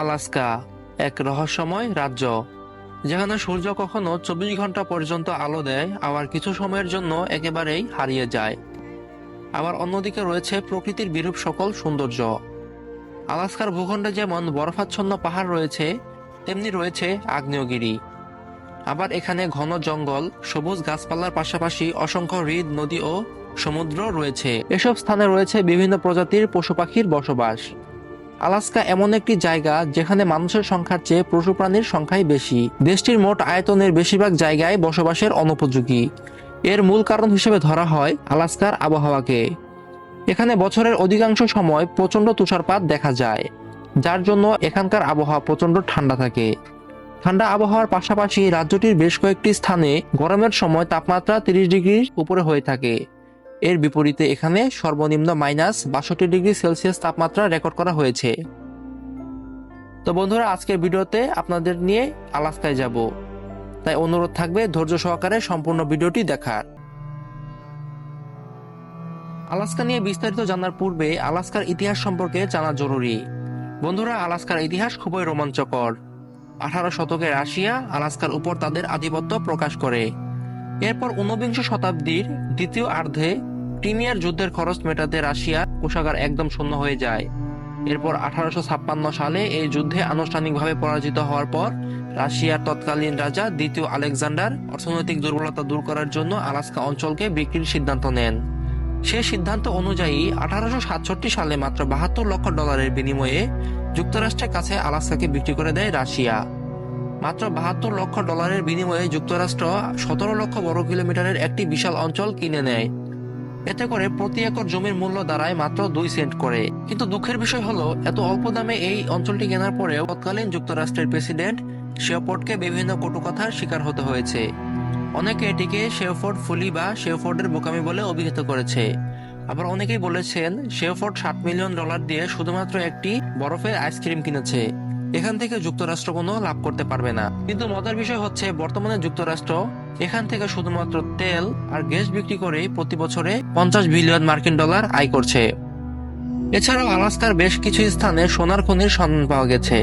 Alaska, এক রহস্যময় রাজ্য, যেখানে সূর্য কখনো চব্বিশ ঘণ্টা পর্যন্ত আলো দেয়, আবার কিছু সময়ের জন্য একেবারেই হারিয়ে যায়। আবার অন্যদিকে রয়েছে প্রকৃতির বিরূপ সকল সৌন্দর্য। আলাস্কার ভূখণ্ডে যেমন বরফাচ্ছন্ন পাহাড় রয়েছে, তেমনি রয়েছে আগ্নেয়গিরি। আবার এখানে ঘন জঙ্গল, সবুজ গাছপালার পাশাপাশি অসংখ্য হ্রদ, নদী ও সমুদ্র রয়েছে। এসব স্থানে রয়েছে বিভিন্ন প্রজাতির পশু পাখির বসবাস। আলাস্কা এমন একটি জায়গা যেখানে মানুষের সংখ্যার চেয়ে পশু প্রাণীর সংখ্যাই বেশি। দেশটির মোট আয়তনের বেশিরভাগ জায়গায় বসবাসের অনুপযোগী। এর মূল কারণ হিসেবে ধরা হয় আলাস্কার আবহাওয়াকে। এখানে বছরের অধিকাংশ সময় প্রচণ্ড তুষারপাত দেখা যায়, যার জন্য এখানকার আবহাওয়া প্রচণ্ড ঠান্ডা থাকে। ঠান্ডা আবহাওয়ার পাশাপাশি রাজ্যটির বেশ কয়েকটি স্থানে গরমের সময় তাপমাত্রা তিরিশ ডিগ্রির উপরে হয়ে থাকে। এর বিপরীতে এখানে সর্বনিম্ন মাইনাস বাষট্টি ডিগ্রি সেলসিয়াস তাপমাত্রা রেকর্ড করা হয়েছে। তো বন্ধুরা, আজকের ভিডিওতে আপনাদের নিয়ে আলাস্কায় যাব। তাই অনুরোধ থাকবে ধৈর্য সহকারে সম্পূর্ণ ভিডিওটি দেখার। আলাস্কা নিয়ে বিস্তারিত জানার পূর্বে আলাস্কার ইতিহাস সম্পর্কে জানা জরুরি। বন্ধুরা, আলাস্কার ইতিহাস খুবই রোমাঞ্চকর। আঠারো শতকে রাশিয়া আলাস্কার উপর তাদের আধিপত্য প্রকাশ করে। এরপর ঊনবিংশ শতাব্দীর দ্বিতীয় অর্ধে ক্রিমিয়ার যুদ্ধের খরচ মেটাতে রাশিয়ার কোষাগার একদম শূন্য হয়ে যায়। এরপর আঠারোশো ছাপ্পান্ন সালে এই যুদ্ধে আনুষ্ঠানিকভাবে পরাজিত হওয়ার পর রাশিয়ার তৎকালীন রাজা দ্বিতীয় আলেকজান্ডার অর্থনৈতিক দুর্বলতা দূর করার জন্য আলাস্কা অঞ্চলকে বিক্রির সিদ্ধান্ত নেন। সে সিদ্ধান্ত অনুযায়ী আঠারোশো সাতষট্টি সালে মাত্র বাহাত্তর লক্ষ ডলারের বিনিময়ে যুক্তরাষ্ট্রের কাছে আলাস্কাকে বিক্রি করে দেয় রাশিয়া। মাত্র বাহাত্তর লক্ষ ডলারের বিনিময়ে যুক্তরাষ্ট্র সতেরো লক্ষ বর্গ কিলোমিটারের একটি বিশাল অঞ্চল কিনে নেয়। এতে করে প্রতি একর জমির মূল্য দাঁড়ায় মাত্র দুই সেন্ট করে। কিন্তু দুঃখের বিষয় হলো, এত অল্প দামে এই অঞ্চলটি কেনার পরেও তৎকালীন যুক্তরাষ্ট্রের প্রেসিডেন্ট শেওপোর্টকে বিভিন্ন কটুকথার শিকার হতে হয়েছে। অনেকে এটিকে শেওফোর্ড ফুলি বা শেওফোর্ডের বোকামি বলে অভিহিত করেছে। আবার অনেকেই বলেছেন, শেওফোর্ড ষাট মিলিয়ন ডলার দিয়ে শুধুমাত্র একটি বরফের আইসক্রিম কিনেছে। এখান থেকে যুক্তরাষ্ট্র কোনো লাভ করতে পারবে না। কিন্তু মজার বিষয় হচ্ছে, বর্তমানে যুক্তরাষ্ট্র এখান থেকে শুধুমাত্র তেল আর গ্যাস বিক্রি করে প্রতি বছরে পঞ্চাশ বিলিয়ন মার্কিন ডলার আয় করছে। এছাড়াও আলাস্কার বেশ কিছু স্থানে সোনার খনির সন্ধান পাওয়া গেছে।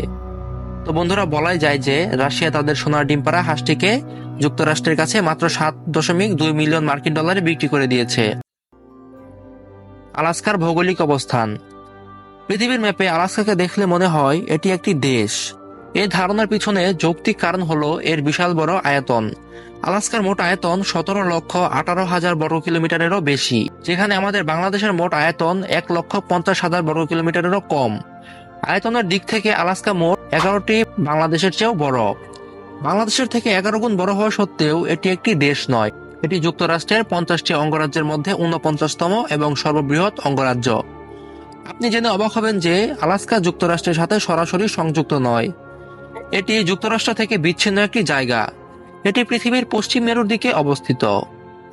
তো বন্ধুরা, বলাই যায় যে রাশিয়া তাদের সোনার ডিম্পারা হাঁসটিকে যুক্তরাষ্ট্রের কাছে মাত্র সাত দশমিক দুই মিলিয়ন মার্কিন ডলারে বিক্রি করে দিয়েছে। আলাস্কার ভৌগোলিক অবস্থান। পৃথিবীর ম্যাপে আলাস্কাকে দেখলে মনে হয় এটি একটি দেশ। এই ধারণার পিছনে যৌক্তিক কারণ হল এর বিশাল বড় আয়তন। আলাস্কার মোট আয়তন সতেরো লক্ষ আঠারো হাজার বর্গ কিলোমিটারেরও বেশি, যেখানে আমাদের বাংলাদেশের মোট আয়তন এক লক্ষ পঞ্চাশ হাজার বর্গ কিলোমিটারেরও কম। আয়তনের দিক থেকে আলাস্কা মোট এগারোটি বাংলাদেশের চেয়েও বড়। বাংলাদেশের থেকে এগারো গুণ বড় হওয়া সত্ত্বেও এটি একটি দেশ নয়। এটি যুক্তরাষ্ট্রের পঞ্চাশটি অঙ্গরাজ্যের মধ্যে উনপঞ্চাশতম এবং সর্ববৃহৎ অঙ্গরাজ্য। আপনি জেনে অবাক হবেন যে আলাস্কা যুক্তরাষ্ট্রের সাথে সরাসরি সংযুক্ত নয়। এটি যুক্তরাষ্ট্র থেকে বিচ্ছিন্ন একটি জায়গা। এটি পৃথিবীর পশ্চিম মেরুর দিকে অবস্থিত।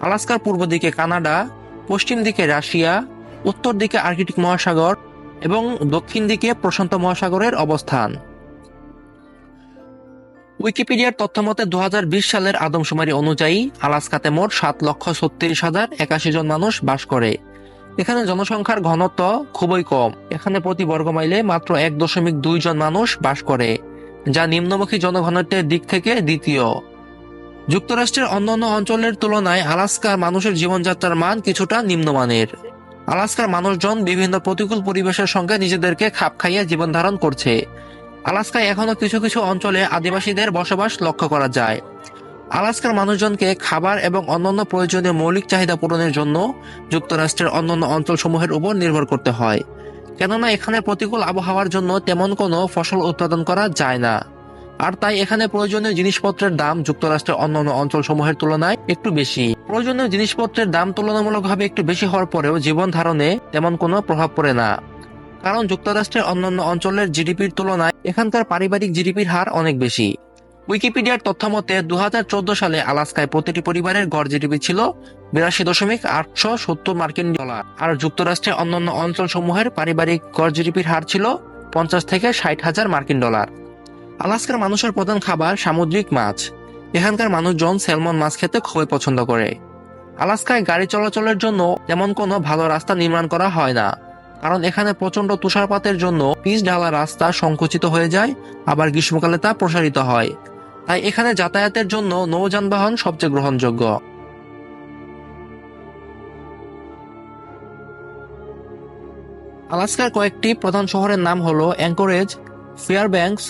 আলাস্কার পূর্ব দিকে কানাডা, পশ্চিম দিকে রাশিয়া, উত্তর দিকে আর্কটিক মহাসাগর এবং দক্ষিণ দিকে প্রশান্ত মহাসাগরের অবস্থান। উইকিপিডিয়ার তথ্যমতে দু হাজার বিশ সালের আদমশুমারি অনুযায়ী আলাস্কাতে মোট সাত লক্ষ ছত্রিশ হাজার একাশি জন মানুষ বাস করে। এখানে জনসংখ্যার ঘনত্ব খুবই কম। এখানে প্রতি বর্গ মাইলে মাত্র এক দশমিক দুই জন মানুষ বাস করে, যা নিম্নমুখী জনঘনত্বের দিক থেকে দ্বিতীয়। যুক্তরাষ্ট্রের অন্যান্য অঞ্চলের তুলনায় আলাস্কার মানুষের জীবনযাত্রার মান কিছুটা নিম্নমানের। আলাস্কার মানুষজন বিভিন্ন প্রতিকূল পরিবেশের সঙ্গে নিজেদেরকে খাপ খাইয়ে জীবন ধারণ করছে। আলাস্কায় এখনও কিছু কিছু অঞ্চলে আদিবাসীদের বসবাস লক্ষ্য করা যায়। আলাস্কার মানুষজনকে খাবার এবং অন্যান্য প্রয়োজনীয় মৌলিক চাহিদা পূরণের জন্য যুক্তরাষ্ট্রের অন্যান্য অঞ্চলসমূহের উপর নির্ভর করতে হয়। কেননা এখানে প্রতিকূল আবহাওয়ার জন্য তেমন কোনো ফসল উৎপাদন করা যায় না। আর তাই এখানে প্রয়োজনীয় জিনিসপত্রের দাম যুক্তরাষ্ট্রের অন্যান্য অঞ্চলসমূহের তুলনায় একটু বেশি। প্রয়োজনীয় জিনিসপত্রের দাম তুলনামূলকভাবে একটু বেশি হওয়ার পরেও জীবন ধারণে তেমন কোনো প্রভাব পড়ে না। কারণ যুক্তরাষ্ট্রের অন্যান্য অঞ্চলের জিডিপির তুলনায় এখানকার পারিবারিক জিডিপির হার অনেক বেশি। উইকিপিডিয়ার তথ্যমতে দু হাজার চোদ্দ সালে আলাস্কায় প্রতিটি পরিবারের গড় জিডিপি ছিল বিরাশি দশমিক আটশো সত্তর মার্কিন ডলার। আর যুক্তরাষ্ট্রের অন্যান্য অঞ্চল সমূহের পারিবারিক গড় জিডিপির হার ছিল পঞ্চাশ থেকে ষাট হাজার মার্কিন ডলার। আলাস্কার মানুষের প্রধান খাবার সামুদ্রিক মাছ। এখানকার মানুষজন স্যালমন মাছ খেতে খুবই পছন্দ করে। আলাস্কায় গাড়ি চলাচলের জন্য তেমন কোনো ভালো রাস্তা নির্মাণ করা হয় না। কারণ এখানে প্রচণ্ড তুষারপাতের জন্য পিচ ঢালা রাস্তা সংকুচিত হয়ে যায়, আবার গ্রীষ্মকালে তা প্রসারিত হয়। তাই এখানে যাতায়াতের জন্য নৌ যানবাহন সবচেয়ে গ্রহণযোগ্য। আলাস্কার কয়েকটি প্রধান শহরের নাম হলো অ্যাঙ্করেজ, ফেয়ারব্যাংকস,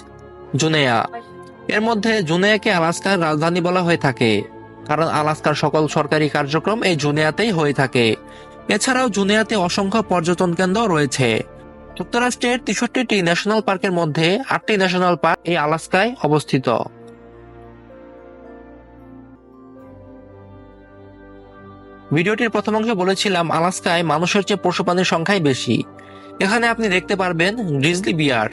জুনেয়া। এর মধ্যে জুনেয়াকে আলাস্কার রাজধানী বলা হয়ে থাকে, কারণ আলাস্কার সকল সরকারি কার্যক্রম এই জুনেয়াতেই হয়ে থাকে। এছাড়াও জুনেয়াতে অসংখ্য পর্যটন কেন্দ্র রয়েছে। যুক্তরাষ্ট্রের তেষট্টিটি ন্যাশনাল পার্কের মধ্যে আটটি ন্যাশনাল পার্ক এই আলাস্কায় অবস্থিত। ভিডিওটির প্রথম অংশে বলেছিলাম, আলাস্কায় মানুষের চেয়ে পশু প্রাণীর সংখ্যাই বেশি। এখানে আপনি দেখতে পারবেন গ্রিজলি বিয়ার।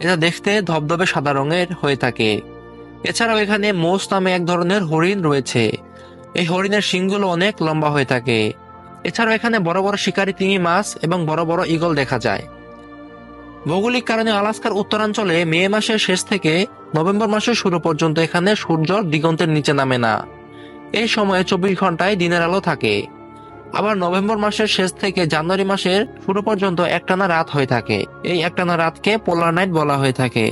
এটা দেখতে ধবধবে সাদা রঙের হয়ে থাকে। এছাড়াও এখানে মোস নামে এক ধরনের হরিণ রয়েছে। এই হরিণের শিংগুলো অনেক লম্বা হয়ে থাকে। এছাড়াও এখানে বড় বড় শিকারী তিমি মাছ এবং বড় বড় ইগল দেখা যায়। ভৌগোলিক কারণে আলাস্কার উত্তরাঞ্চলে মে মাসের শেষ থেকে নভেম্বর মাসের শুরু পর্যন্ত এখানে সূর্য দিগন্তের নিচে নামে না। এই সময়ে চব্বিশ ঘন্টায় দিনের আলো থাকে। আবার নভেম্বর মাসের শেষ থেকে জানুয়ারি মাসের শুরু পর্যন্ত একটানা রাত হয়ে থাকে। এই একটানা রাতকে পোলার নাইট বলা হয়ে থাকে।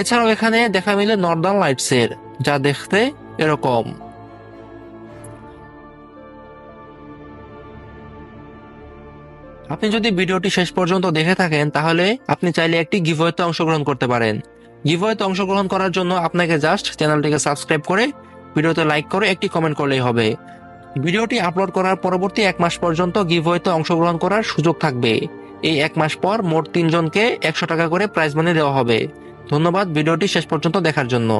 এছাড়াও এখানে দেখা মিলে নর্দার্ন লাইটসের, যা দেখতে এরকম। আপনি যদি ভিডিওটি শেষ পর্যন্ত দেখে থাকেন, তাহলে আপনি চাইলে একটি গিভওয়েতে অংশগ্রহণ করতে পারেন। গিভওয়েতে অংশগ্রহণ করার জন্য আপনাকে জাস্ট চ্যানেলটিকে সাবস্ক্রাইব করে ভিডিওতে লাইক করে একটি কমেন্ট করলেই হবে। ভিডিওটি আপলোড করার পরবর্তী এক মাস পর্যন্ত গিভওয়েতে অংশগ্রহণ করার সুযোগ থাকবে। এই এক মাস পর মোট তিনজনকে একশো টাকা করে প্রাইজ মানি দেওয়া হবে। ধন্যবাদ ভিডিওটি শেষ পর্যন্ত দেখার জন্য।